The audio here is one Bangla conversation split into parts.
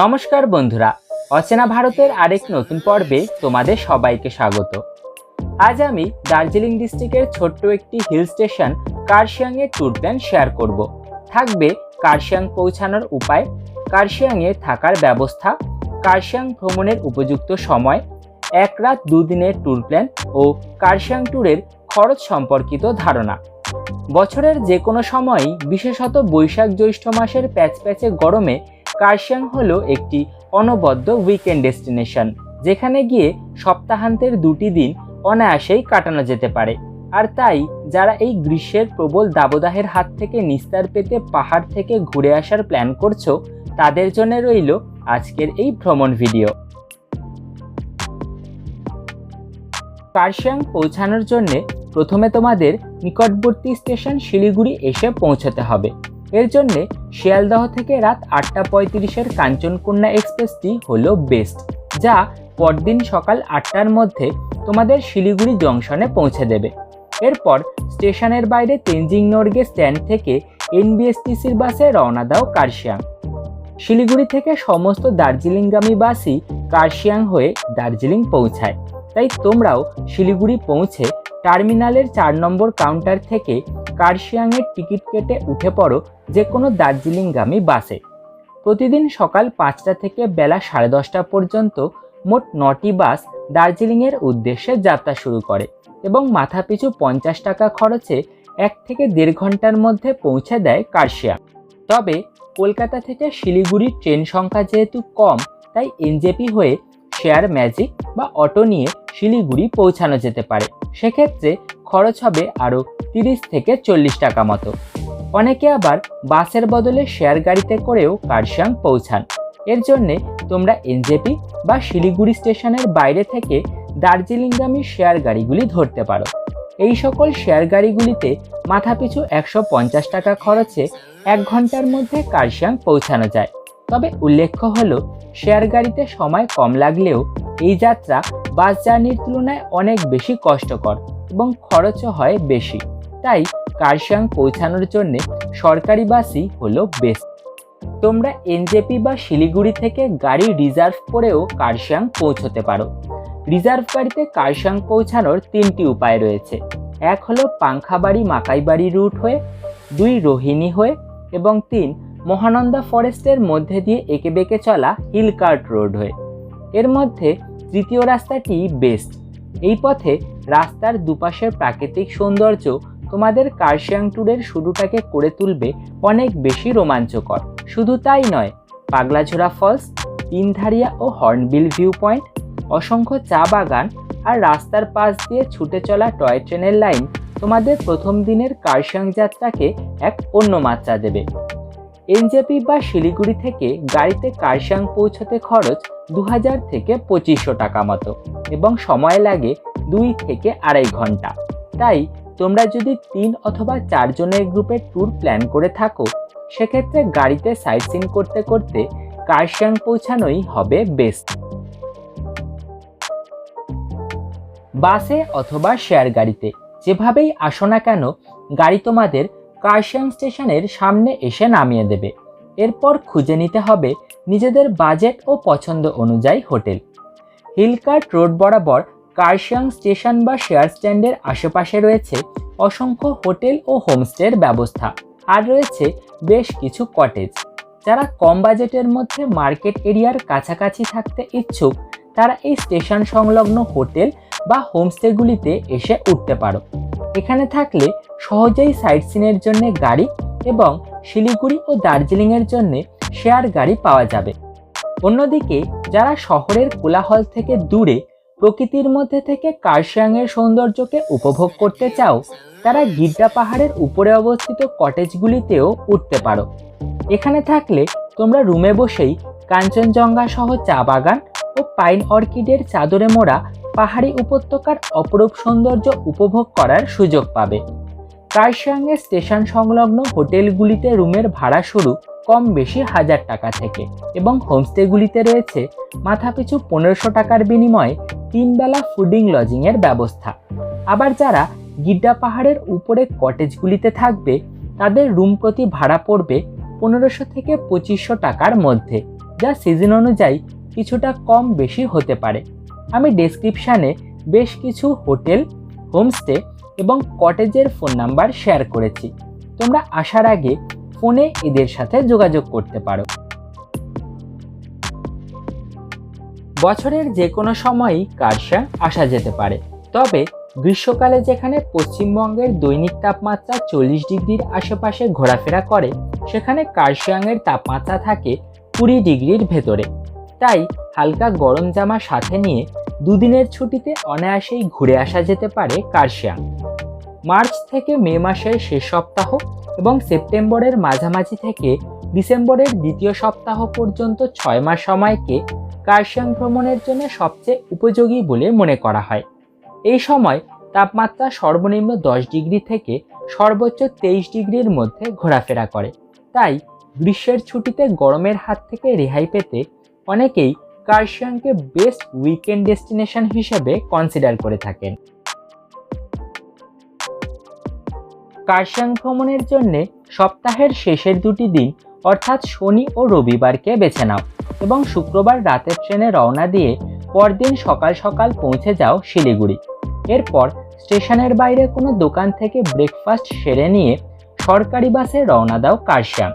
নমস্কার বন্ধুরা, অচেনা ভারতের আরেক নতুন পর্বে তোমাদের সবাইকে স্বাগত। আজ আমি দার্জিলিং ডিস্ট্রিক্টের ছোট্ট একটি হিল স্টেশন কার্শিয়াংয়ের ট্যুর প্ল্যান শেয়ার করব। থাকবে কার্শিয়াং পৌঁছানোর উপায়, কার্শিয়াংয়ে থাকার ব্যবস্থা, কার্শিয়াং ভ্রমণের উপযুক্ত সময়, এক রাত দুদিনের ট্যুর প্ল্যান ও কার্শিয়াং ট্যুরের খরচ সম্পর্কিত ধারণা। বছরের যে কোনো সময়ই, বিশেষত বৈশাখ জ্যৈষ্ঠ মাসের প্যাচপ্যাচে গরমে কার্শিয়াং হলো একটি অনবদ্য উইকেন্ড ডেস্টিনেশন যেখানে গিয়ে সপ্তাহান্তের দুটি দিন অনায়াসেই কাটানো যেতে পারে। আর তাই, যারা এই গ্রীষ্মের প্রবল দাবদাহের হাত থেকে নিস্তার পেতে পাহাড় থেকে ঘুরে আসার প্ল্যান করছ, তাদের জন্য রইল আজকের এই ভ্রমণ ভিডিও কার্শিয়াং পৌঁছানোর জন্যে প্রথমে তোমাদের নিকটবর্তী স্টেশন শিলিগুড়ি এসে পৌঁছাতে হবে। এর জন্যে শিয়ালদহ থেকে রাত আটটা পঁয়ত্রিশের কাঞ্চনকন্যা এক্সপ্রেসটি হলো বেস্ট, যা পরদিন সকাল আটটার মধ্যে তোমাদের শিলিগুড়ি জংশনে পৌঁছে দেবে। এরপর স্টেশনের বাইরে তেঞ্জিং নর্গে স্ট্যান্ড থেকে এনবিএসটিসির বাসে রওনা দাও কার্শিয়াং। শিলিগুড়ি থেকে সমস্ত দার্জিলিংগামী বাসই কার্শিয়াং হয়ে দার্জিলিং পৌঁছায়। তাই তোমরাও শিলিগুড়ি পৌঁছে টার্মিনালের চার নম্বর কাউন্টার থেকে কার্শিয়াংয়ের টিকিট কেটে উঠে পড়ো যে কোনো দার্জিলিংগামী বাসে। প্রতিদিন সকাল পাঁচটা থেকে বেলা সাড়ে দশটা পর্যন্ত মোট নটি বাস দার্জিলিংয়ের উদ্দেশ্যে যাত্রা শুরু করে এবং মাথাপিছু পঞ্চাশ টাকা খরচে এক থেকে দেড় ঘণ্টার মধ্যে পৌঁছে দেয় কার্শিয়াং। তবে কলকাতা থেকে শিলিগুড়ির ট্রেন সংখ্যা যেহেতু কম, তাই এনজেপি হয়ে শেয়ার ম্যাজিক বা অটো নিয়ে শিলিগুড়ি পৌঁছানো যেতে পারে। সেক্ষেত্রে খরচ হবে আরও তিরিশ থেকে চল্লিশ টাকা মতো। অনেকে আবার বাসের বদলে শেয়ার গাড়িতে করেও কার্শিয়াং পৌঁছান। এর জন্যে তোমরা এনজেপি বা শিলিগুড়ি স্টেশনের বাইরে থেকে দার্জিলিংগামী শেয়ার গাড়িগুলি ধরতে পারো। এই সকল শেয়ার গাড়িগুলিতে মাথাপিছু একশো পঞ্চাশ টাকা খরচে এক ঘণ্টার মধ্যে কার্শিয়াং পৌঁছানো যায়। তবে উল্লেখ্য হলো, শেয়ার গাড়িতে সময় কম লাগলেও এই যাত্রা বাস জার্নির তুলনায় অনেক বেশি কষ্টকর। এবং খরচও হয় বেশি। তাই কার্শিয়াং পৌঁছানোর জন্য সরকারি বাসই হলো বেস্ট তোমরা এনজেপি বা শিলিগুড়ি থেকে গাড়ি রিজার্ভ করেও কার্শিয়াং পৌঁছতে পারো। রিজার্ভ গাড়িতে কার্শিয়াং পৌঁছানোর তিনটি উপায় রয়েছে। এক হলো পাংখাবাড়ি মাকাইবাড়ি রুট হয়ে, দুই রোহিণী হয়ে এবং তিন মহানন্দা ফরেস্টের মধ্যে দিয়ে এঁকে বেঁকে চলা হিল কার্ট রোড হয়ে। এর মধ্যে তৃতীয় রাস্তাটি বেস্ট এই পথে রাস্তার দুপাশের প্রাকৃতিক সৌন্দর্য তোমাদের কার্শিয়াং ট্যুরের শুরুটাকে করে তুলবে অনেক বেশি রোমাঞ্চকর। শুধু তাই নয়, পাগলাঝোড়া ফলস, তিনধারিয়া ও হর্নবিল ভিউ পয়েন্ট অসংখ্য চা বাগান আর রাস্তার পাশ দিয়ে ছুটে চলা টয় ট্রেনের লাইন তোমাদের প্রথম দিনের কার্শিয়াং যাত্রাকে এক অন্য মাত্রা দেবে। এনজেপি বা শিলিগুড়ি থেকে গাড়িতে কার্শিয়াং পৌঁছতে খরচ দু হাজার থেকে পঁচিশশো টাকা মতো এবং সময় লাগে দুই থেকে আড়াই ঘণ্টা। তাই তোমরা যদি তিন অথবা চারজনের গ্রুপের ট্যুর প্ল্যান করে থাকো, সেক্ষেত্রে গাড়িতে সাইট সিন করতে করতে কার্শিয়াং পৌঁছানোই হবে বেস্ট। বাসে অথবা শেয়ার গাড়িতে, যেভাবেই আসো না কেন, গাড়ি তোমাদের কার্শিয়াং স্টেশনের সামনে এসে নামিয়ে দেবে। এরপর খুঁজে নিতে হবে নিজেদের বাজেট ও পছন্দ অনুযায়ী হোটেল। হিলকার্ট রোড বরাবর কার্শিয়াং স্টেশন বা শেয়ার স্ট্যান্ডের আশেপাশে রয়েছে অসংখ্য হোটেল ও হোমস্টের ব্যবস্থা। আর রয়েছে বেশ কিছু কটেজ। যারা কম বাজেটের মধ্যে মার্কেট এরিয়ার কাছাকাছি থাকতে ইচ্ছুক, তারা এই স্টেশন সংলগ্ন হোটেল বা হোমস্টেগুলিতে এসে উঠতে পারো। এখানে থাকলে সহজেই সাইট সিনের জন্য গাড়ি এবং শিলিগুড়ি ও দার্জিলিংয়ের জন্য শেয়ার গাড়ি পাওয়া যাবে। অন্যদিকে, যারা শহরের কোলাহল থেকে দূরে প্রকৃতির মধ্যে থেকে কার্শিয়াংয়ের সৌন্দর্যকে উপভোগ করতে চাও, তারা গিড্ডা পাহাড়ের উপরে অবস্থিত কটেজগুলিতেও উঠতে পারো। এখানে থাকলে তোমরা রুমে বসেই কাঞ্চনজঙ্ঘা সহ চা বাগান ও পাইন অর্কিডের চাদরে মোড়া পাহাড়ি উপত্যকার অপরূপ সৌন্দর্য উপভোগ করার সুযোগ পাবে। কার্শিয়াংয়ের স্টেশন সংলগ্ন হোটেলগুলিতে রুমের ভাড়া শুরু কম বেশি হাজার টাকা থেকে এবং হোমস্টেগুলিতে রয়েছে মাথাপিছু পনেরোশো টাকার বিনিময়ে তিনবেলা ফুডিং লজিংয়ের ব্যবস্থা। আবার যারা গিড্ডা পাহাড়ের উপরে কটেজগুলিতে থাকবে, তাদের রুম প্রতি ভাড়া পড়বে পনেরোশো থেকে পঁচিশশো টাকার মধ্যে, যা সিজন অনুযায়ী কিছুটা কম বেশি হতে পারে। আমি ডেসক্রিপশানে বেশ কিছু হোটেল, হোমস্টে এবং কটেজের ফোন নাম্বার শেয়ার করেছি। তোমরা আসার আগে ফোনে এদের সাথে যোগাযোগ করতে পারো। বছরের যে কোনো সময়ই কারশিয়াং আসা যেতে পারে। তবে গ্রীষ্মকালে যেখানে পশ্চিমবঙ্গের দৈনিক তাপমাত্রা চল্লিশ ডিগ্রির আশেপাশে ঘোরাফেরা করে, সেখানে কার্শিয়াংয়ের তাপমাত্রা থাকে কুড়ি ডিগ্রির ভেতরে। তাই হালকা গরম জামা সাথে নিয়ে দুদিনের ছুটিতে অনায়াসেই ঘুরে আসা যেতে পারে কার্শিয়াং মার্চ থেকে মে মাসের শেষ সপ্তাহ এবং সেপ্টেম্বরের মাঝামাঝি থেকে ডিসেম্বরের দ্বিতীয় সপ্তাহ পর্যন্ত ছয় মাস সময়কে কার্শিয়াং ভ্রমণের জন্য সবচেয়ে উপযোগী বলে মনে করা হয়। এই সময় তাপমাত্রা সর্বনিম্ন দশ ডিগ্রি থেকে সর্বোচ্চ তেইশ ডিগ্রির মধ্যে ঘোরাফেরা করে। তাই গ্রীষ্মের ছুটিতে গরমের হাত থেকে রেহাই পেতে অনেকেই কার্শিয়াংকে বেস্ট উইকেন্ড ডেস্টিনেশন হিসেবে কনসিডার করে থাকেন। কার্শিয়াং ভ্রমণের জন্যে সপ্তাহের শেষের দুটি দিন অর্থাৎ শনি ও রবিবারকে বেছে নাও এবং শুক্রবার রাতের ট্রেনে রওনা দিয়ে পরদিন সকাল সকাল পৌঁছে যাও শিলিগুড়ি। এরপর স্টেশনের বাইরে কোনো দোকান থেকে ব্রেকফাস্ট সেরে নিয়ে সরকারি বাসে রওনা দাও কার্শিয়াং।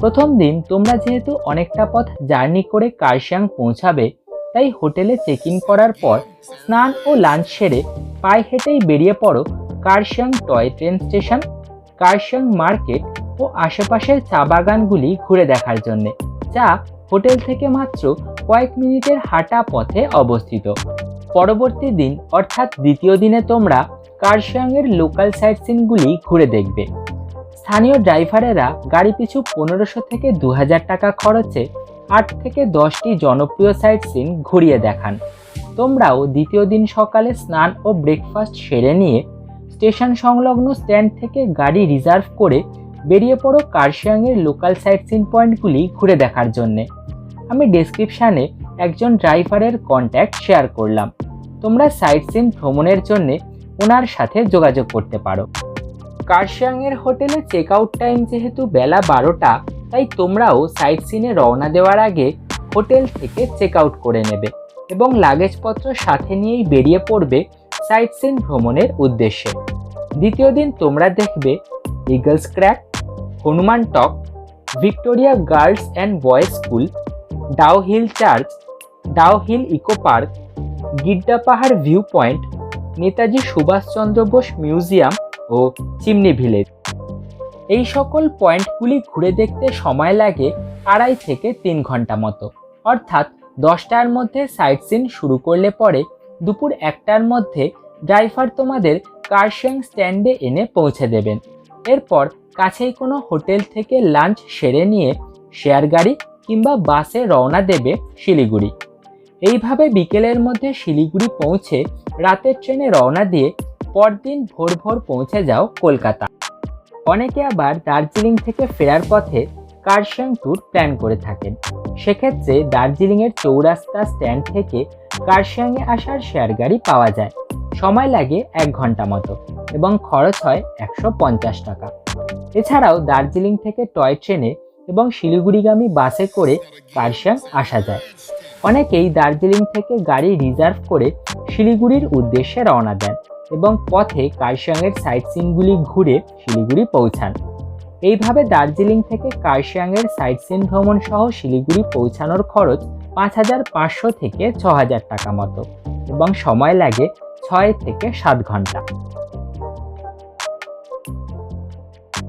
প্রথম দিন তোমরা যেহেতু অনেকটা পথ জার্নি করে কার্শিয়াং পৌঁছাবে, তাই হোটেলে চেক ইন করার পর স্নান ও লাঞ্চ সেরে পায়ে হেঁটেই বেরিয়ে পড়ো Kurseong toy train station, Kurseong market ও আশেপাশের চা বাগানগুলি ঘুরে দেখার জন্য। যা হোটেল থেকে মাত্র কয়েক মিনিটের হাঁটা পথে অবস্থিত। পরবর্তী দিন, অর্থাৎ দ্বিতীয় দিনে তোমরা কার্শিয়াংয়ের লোকাল সাইট সিনগুলি ঘুরে দেখবে। স্থানীয় ড্রাইভারেরা গাড়ি পিছু পনেরোশো থেকে দু হাজার টাকা খরচে আট থেকে দশটি জনপ্রিয় সাইট সিন ঘুরিয়ে দেখান। তোমরাও দ্বিতীয় দিন সকালে স্নান ও ব্রেকফাস্ট সেরে নিয়ে স্টেশন সংলগ্ন স্ট্যান্ড থেকে গাড়ি রিজার্ভ করে বেরিয়ে পড়ো কার্শিয়াংয়ের লোকাল সাইট সিন পয়েন্টগুলি ঘুরে দেখার জন্যে। আমি ডেসক্রিপশানে একজন ড্রাইভারের কন্ট্যাক্ট শেয়ার করলাম। তোমরা সাইট সিন ভ্রমণের জন্যে ওনার সাথে যোগাযোগ করতে পারো। কার্শিয়াংয়ের হোটেলে চেক আউট টাইম যেহেতু বেলা বারোটা, তাই তোমরাও সাইট সিনে রওনা দেওয়ার আগে হোটেল থেকে চেক আউট করে নেবে এবং লাগেজপত্র সাথে নিয়েই বেরিয়ে পড়বে সাইট সিন ভ্রমণের উদ্দেশ্যে। দ্বিতীয় দিন তোমরা দেখবে Eagle's Crag Hanuman Tok, Victoria Girls and Boys School, Dow Hill Church, Dow Hill Eco Park, Giddapahar view point, Netaji Subhaschandra Bose museum O chimney village. এই সকল পয়েন্টগুলি ঘুরে দেখতে সময় লাগে আড়াই থেকে তিন ঘণ্টা মতো। অর্থাৎ দশটার মধ্যে সাইট সিন শুরু করলে পরে দুপুর একটার মধ্যে ড্রাইভার তোমাদের কার্শিয়াং স্ট্যান্ডে এনে পৌঁছে দেবেন। এরপর কাছেই কোনো হোটেল থেকে লাঞ্চ সেরে নিয়ে শেয়ার গাড়ি কিংবা বাসে রওনা দেবে শিলিগুড়ি। এইভাবে বিকেলের মধ্যে শিলিগুড়ি পৌঁছে রাতের ট্রেনে রওনা দিয়ে পরদিন ভোর ভোর পৌঁছে যাও কলকাতা। অনেকে আবার দার্জিলিং থেকে ফেরার পথে কার্শিয়াং ট্যুর প্ল্যান করে থাকেন। সেক্ষেত্রে দার্জিলিংয়ের চৌরাস্তা স্ট্যান্ড থেকে কার্শিয়াংয়ে আসার শেয়ার গাড়ি পাওয়া যায়। সময় লাগে এক ঘণ্টা মতো এবং খরচ হয় একশো পঞ্চাশ টাকা। এছাড়াও দার্জিলিং থেকে টয় ট্রেনে এবং শিলিগুড়িগামী বাসে করে কার্শিয়াং আসা যায়। অনেকেই দার্জিলিং থেকে গাড়ি রিজার্ভ করে শিলিগুড়ির উদ্দেশ্যে রওনা দেন এবং পথে কার্শিয়াংয়ের সাইট সিনগুলি ঘুরে শিলিগুড়ি পৌঁছান। এইভাবে দার্জিলিং থেকে কার্শিয়াংয়ের সাইট সিন ভ্রমণ সহ শিলিগুড়ি পৌঁছানোর খরচ পাঁচ হাজার পাঁচশো থেকে ছ হাজার টাকা মতো এবং সময় লাগে ছয় থেকে সাত ঘণ্টা।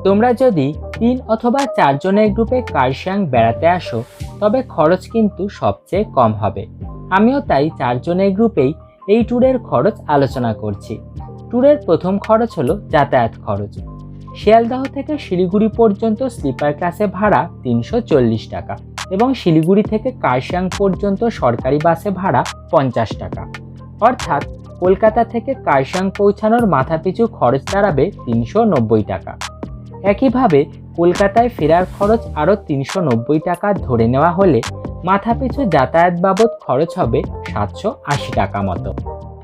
তোমরা যদি তিন অথবা চারজনের গ্রুপে কার্শিয়াং বেড়াতে আসো, তবে খরচ কিন্তু সবচেয়ে কম হবে। আমিও তাই চারজনের গ্রুপেই এই ট্যুরের খরচ আলোচনা করছি। ট্যুরের প্রথম খরচ হলো যাতায়াত খরচ। শিয়ালদাহ থেকে শিলিগুড়ি পর্যন্ত স্লিপার ক্লাসে ভাড়া তিনশো চল্লিশ টাকা এবং শিলিগুড়ি থেকে কার্শিয়াং পর্যন্ত সরকারি বাসে ভাড়া পঞ্চাশ টাকা। অর্থাৎ কলকাতা থেকে কার্শিয়াং পৌঁছানোর মাথাপিছু খরচ দাঁড়াবে তিনশো নব্বই টাকা। একইভাবে কলকাতায় ফেরার খরচ আরও তিনশো নব্বই টাকা ধরে নেওয়া হলে মাথাপিছু যাতায়াত বাবদ খরচ হবে সাতশো আশি টাকা মতো।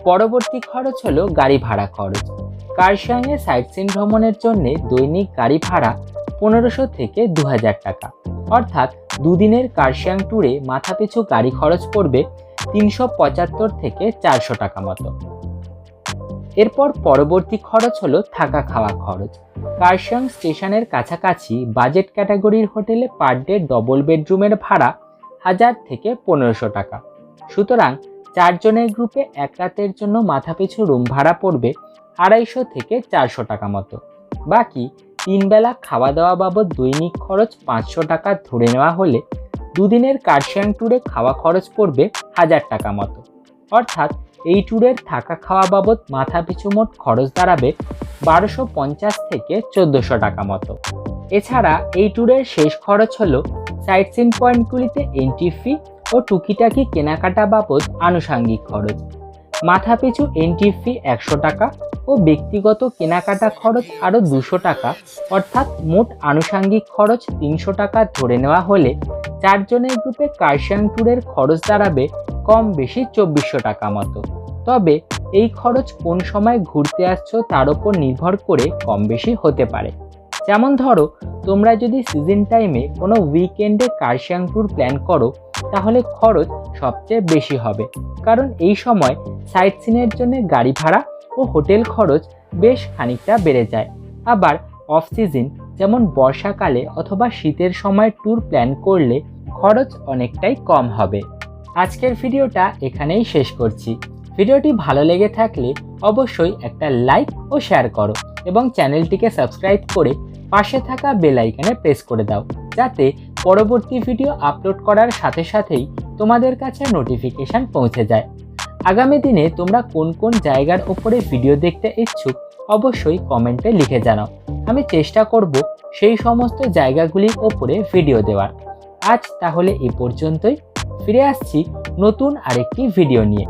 পরবর্তী খরচ হলো গাড়ি ভাড়া খরচ। কার্শিয়াংয়ে সাইট সিন ভ্রমণের জন্য দৈনিক গাড়ি ভাড়া পনেরোশো থেকে দু হাজার টাকা। অর্থাৎ দুদিনের কার্শিয়াং ট্যুরে মাথাপিছু গাড়ি খরচ পড়বে তিনশো পঁচাত্তর থেকে চারশো টাকা মতো। এরপর পরবর্তী খরচ হলো থাকা খাওয়া খরচ। কার্শিয়াং স্টেশনের কাছাকাছি বাজেট ক্যাটাগরির হোটেলে পার ডে ডবল বেডরুমের ভাড়া হাজার থেকে পনেরোশো টাকা। সুতরাং চারজনের গ্রুপে এক রাতের জন্য মাথাপিছু রুম ভাড়া পড়বে আড়াইশো থেকে চারশো টাকা মতো। বাকি তিনবেলা খাওয়া দাওয়া বাবদ দৈনিক খরচ পাঁচশো টাকা ধরে নেওয়া হলে দুদিনের কার্শিয়াং ট্যুরে খাওয়া খরচ পড়বে হাজার টাকা মতো। অর্থাৎ এই ট্যুরের থাকা খাওয়া বাবদ মাথা পিছু মোট খরচ দাঁড়াবে বারোশো পঞ্চাশ থেকে চোদ্দোশো টাকা মতো। এছাড়া এই ট্যুরের শেষ খরচ হলো সাইট সিন পয়েন্টগুলিতে এন্ট্রি ফি ও টুকিটাকি কেনাকাটা বাবদ আনুষাঙ্গিক খরচ। মাথাপিছু এন্ট্রি ফি একশো টাকা ও ব্যক্তিগত কেনাকাটা খরচ আরও দুশো টাকা, অর্থাৎ মোট আনুষাঙ্গিক খরচ তিনশো টাকা ধরে নেওয়া হলে চারজনের গ্রুপে কার্শিয়াং ট্যুরের খরচ দাঁড়াবে কম বেশি চব্বিশশো টাকা মতো। তবে এই খরচ কোন সময় ঘুরতে আসছো তার উপর নির্ভর করে কম বেশি হতে পারে। যেমন ধরো, তোমরা যদি সিজন টাইমে কোনো উইকেন্ডে কার্শিয়াং ট্যুর প্ল্যান করো, তাহলে খরচ সবচেয়ে বেশি হবে। কারণ এই সময় সাইট সিনের জন্য গাড়ি ভাড়া ও হোটেল খরচ বেশ খানিকটা বেড়ে যায়। আবার অফ সিজন যেমন বর্ষাকালে অথবা শীতের সময় ট্যুর প্ল্যান করলে খরচ অনেকটাই কম হবে। আজকের ভিডিওটা এখানেই শেষ করছি। ভিডিওটি ভালো লেগে থাকলে অবশ্যই একটা লাইক ও শেয়ার করো এবং চ্যানেলটিকে সাবস্ক্রাইব করে পাশে থাকা বেল আইকনে প্রেস করে দাও, যাতে পরবর্তী ভিডিও আপলোড করার সাথে সাথেই তোমাদের কাছে নোটিফিকেশান পৌঁছে যায়। আগামী দিনে তোমরা কোন কোন জায়গার ওপরে ভিডিও দেখতে ইচ্ছুক অবশ্যই কমেন্টে লিখে জানাও। আমি চেষ্টা করব সেই সমস্ত জায়গাগুলির ওপরে ভিডিও দেওয়ার। আজ তাহলে এ পর্যন্তই। ফিরে আসছি নতুন আরেকটি ভিডিও নিয়ে।